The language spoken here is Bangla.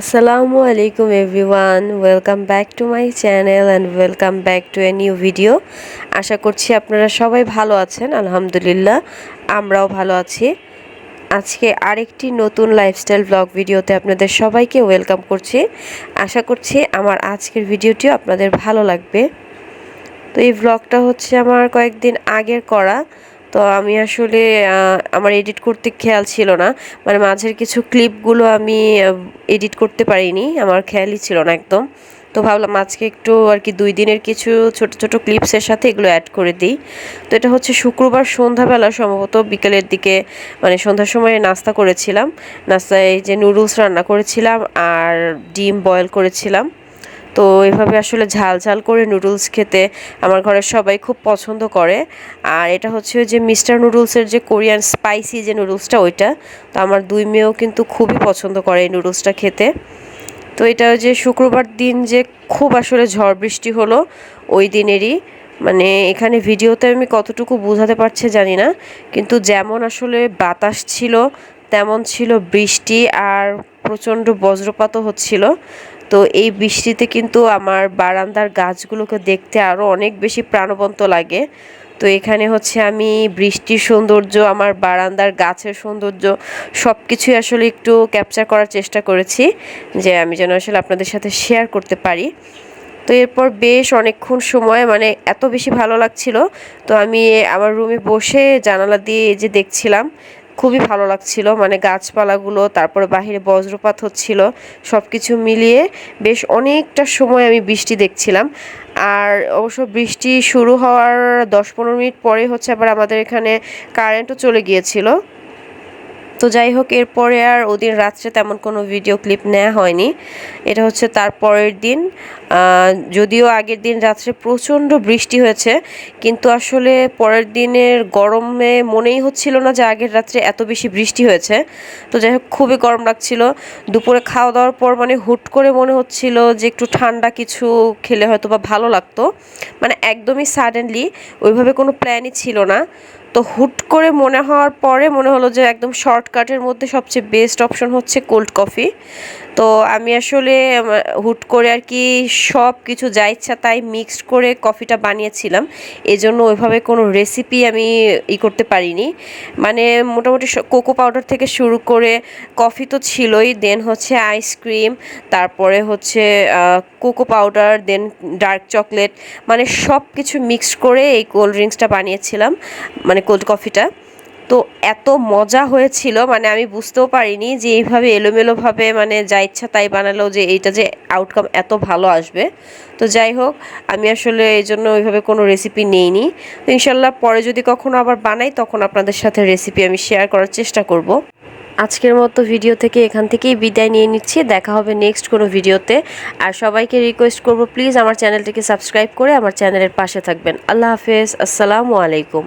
আসসালামু আলাইকুম everyone welcome back to my channel and welcome back to a new video আশা করছি আপনারা সবাই ভালো আছেন, আলহামদুলিল্লাহ। আমরাও ভালো আছি। আজকে আরেকটি নতুন লাইফস্টাইল ব্লগ ভিডিওতে আপনাদের সবাইকে ওয়েলকাম করছি। আশা করছি আমার আজকের ভিডিওটিও আপনাদের ভালো লাগবে। তো এই ব্লগটা হচ্ছে আমার কয়েকদিন আগের করা। তো আমি আসলে আমার এডিট করতে খেয়াল ছিল না। মানে মাঝের কিছু ক্লিপগুলো আমি এডিট করতে পারিনি। আমার খেয়ালই ছিল না একদম। তো ভাবলাম আজকে একটু আর কি দুই দিনের কিছু ছোট ছোট ক্লিপসের সাথে এগুলো অ্যাড করে দিই। তো এটা হচ্ছে শুক্রবার সন্ধ্যাবেলা সম্ভবত বিকেলের দিকে মানে সন্ধ্যার সময় নাস্তা করেছিলাম। নাস্তায় যে নুডলস রান্না করেছিলাম আর ডিম বয়েল করেছিলাম। তো এভাবে আসলে ঝাল ঝাল করে নুডলস খেতে আমার ঘরের সবাই খুব পছন্দ করে। আর এটা হচ্ছে যে মিস্টার নুডলসের যে কোরিয়ান স্পাইসি যে নুডলসটা ওইটা, তো আমার দুই মেয়েও কিন্তু খুবই পছন্দ করে এই নুডলসটা খেতে। তো এটা যে শুক্রবার দিন যে খুব আসলে ঝড় বৃষ্টি হলো, ওই দিনেরই। মানে এখানে ভিডিওতে আমি কতটুকু বোঝাতে পারছি জানি না, কিন্তু যেমন আসলে বাতাস ছিল, তেমন ছিল বৃষ্টি আর প্রচণ্ড বজ্রপাতও হচ্ছিল। তো এই বৃষ্টিতে কিন্তু আমার বারান্দার গাছগুলোকে দেখতে আরও অনেক বেশি প্রাণবন্ত লাগে। তো এখানে হচ্ছে আমি বৃষ্টির সৌন্দর্য, আমার বারান্দার গাছের সৌন্দর্য সব কিছুই আসলে একটু ক্যাপচার করার চেষ্টা করেছি যে আমি যেন আসলে আপনাদের সাথে শেয়ার করতে পারি। তো এরপর বেশ অনেকক্ষণ সময় মানে এত বেশি ভালো লাগছিল। তো আমি আমার রুমে বসে জানালা দিয়ে যে দেখছিলাম খুবই ভালো লাগছিল। মানে গাছপালাগুলো, তারপরে বাহিরে বজ্রপাত হচ্ছিল সব কিছু মিলিয়ে বেশ অনেকটা সময় আমি বৃষ্টি দেখছিলাম। আর অবশ্য বৃষ্টি শুরু হওয়ার দশ পনেরো মিনিট পরে হচ্ছে আবার আমাদের এখানে কারেন্টও চলে গিয়েছিল। তো যাই হোক, এরপরে আর ওদিন রাত্রে তেমন কোনো ভিডিও ক্লিপ নেওয়া হয়নি। এটা হচ্ছে তার পরের দিন। যদিও আগের দিন রাত্রে প্রচণ্ড বৃষ্টি হয়েছে, কিন্তু আসলে পরের দিনের গরমে মনেই হচ্ছিল না যে আগের রাত্রে এত বেশি বৃষ্টি হয়েছে। তো যাই হোক, খুবই গরম লাগছিল। দুপুরে খাওয়া দাওয়ার পর মানে হুট করে মনে হচ্ছিল যে একটু ঠান্ডা কিছু খেলে হয়তো বা ভালো লাগতো। মানে একদমই সাডেনলি ওইভাবে কোনো প্ল্যানই ছিল না। তো হুট করে মনে হওয়ার পরে মনে হলো যে একদম শর্টকাটের মধ্যে সবচেয়ে বেস্ট অপশন হচ্ছে কোল্ড কফি তো আমি আসলে হুট করে আর কি সব কিছু যা ইচ্ছা তাই মিক্সড করে কফিটা বানিয়েছিলাম। এজন্য ওইভাবে কোনো রেসিপি আমি ই করতে পারিনি। মানে মোটামুটি কোকো পাউডার থেকে শুরু করে কফি তো ছিলই দেন হচ্ছে আইসক্রিম তারপরে হচ্ছে cocoa powder then dark chocolate মানে সব কিছু মিক্সড করে এই কোল্ড ড্রিঙ্কসটা বানিয়েছিলাম মানে কোল্ড কফিটা তো এত মজা হয়েছিল মানে আমি বুঝতেও পারিনি যে এইভাবে এলোমেলোভাবে মানে যা ইচ্ছা তাই বানালো যে এইটা যে আউটকাম এত ভালো আসবে। তো যাই হোক, আমি আসলে এই জন্য ওইভাবে কোনো রেসিপি নেইনি। তো ইনশাল্লাহ পরে যদি কখনো আবার বানাই, তখন আপনাদের সাথে রেসিপি আমি শেয়ার করার চেষ্টা করব। আজকের মতো ভিডিও থেকে এখান থেকেই বিদায় নিয়ে নিচ্ছি। দেখা হবে নেক্সট কোনো ভিডিওতে আর সবাইকে রিকোয়েস্ট করব প্লিজ আমার চ্যানেলটিকে সাবস্ক্রাইব করে আমার চ্যানেলের পাশে থাকবেন। আল্লাহ হাফেজ, আসসালামু আলাইকুম।